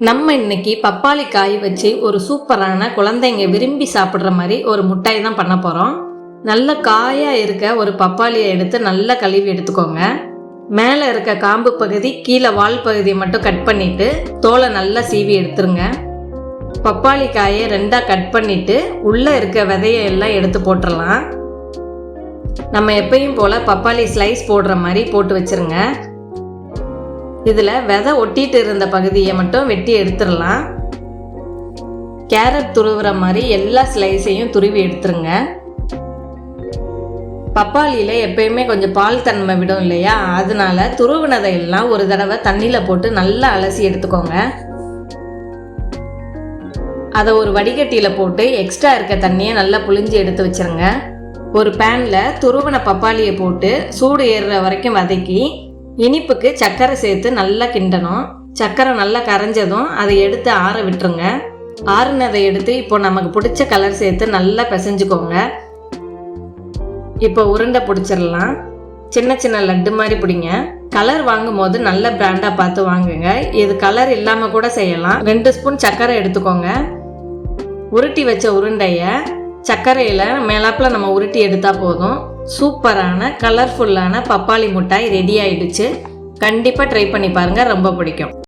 நம்ம இன்னைக்கு பப்பாளி காய் வச்சு ஒரு சூப்பரான குழந்தைங்க விரும்பி சாப்பிட்ற மாதிரி ஒரு முட்டாய் தான் பண்ண போகிறோம் நல்ல காயாக இருக்க ஒரு பப்பாளியை எடுத்து நல்லா கழுவி எடுத்துக்கோங்க. மேலே இருக்க காம்பு பகுதி கீழே வால் பகுதியை மட்டும் கட் பண்ணிட்டு தோலை நல்லா சீவி எடுத்துருங்க. பப்பாளி காயை ரெண்டாக கட் பண்ணிட்டு உள்ளே இருக்க விதையை எல்லாம் எடுத்து போட்டுடலாம் நம்ம எப்பயும் போல் பப்பாளி ஸ்லைஸ் போடுற மாதிரி போட்டு வச்சிருங்க. இதில் விதை ஒட்டிட்டு இருந்த பகுதியை மட்டும் வெட்டி எடுத்துடலாம். கேரட் துருவுற மாதிரி எல்லா ஸ்லைஸையும் துருவி எடுத்துருங்க. பப்பாளியில் எப்பயுமே கொஞ்சம் பால் தன்மை விடும் இல்லையா? அதனால துருவினதை எல்லாம் ஒரு தடவை தண்ணியில் போட்டு நல்லா அலசி எடுத்துக்கோங்க. அதை ஒரு வடிகட்டியில் போட்டு எக்ஸ்ட்ரா இருக்க தண்ணியை நல்லா புழிஞ்சு எடுத்து வச்சிருங்க. ஒரு பேனில் துருவின பப்பாளியை போட்டு சூடு ஏறுற வரைக்கும் வதக்கி இனிப்புக்கு சர்க்கரை சேர்த்து நல்லா கிண்டணும். சர்க்கரை நல்லா கரைஞ்சதும் அதை எடுத்து ஆற விட்டுருங்க. ஆறுனதை எடுத்து இப்போ நமக்கு பிடிச்ச கலர் சேர்த்து நல்லா பிசைஞ்சுக்கோங்க. இப்போ உருண்டை பிடிச்சிடலாம். சின்ன சின்ன லட்டு மாதிரி பிடிங்க. கலர் வாங்கும் போது நல்ல பிராண்டாக பார்த்து வாங்குங்க. இது கலர் இல்லாமல் கூட செய்யலாம். ரெண்டு ஸ்பூன் சர்க்கரை எடுத்துக்கோங்க. உருட்டி வச்ச உருண்டையை சர்க்கரையில் மேலாப்பில் நம்ம உருட்டி எடுத்தால் போதும். சூப்பரான கலர்ஃபுல்லான பப்பாளி மிட்டாய் ரெடி ஆயிடுச்சு. கண்டிப்பாக ட்ரை பண்ணி பாருங்கள் ரொம்ப பிடிக்கும்.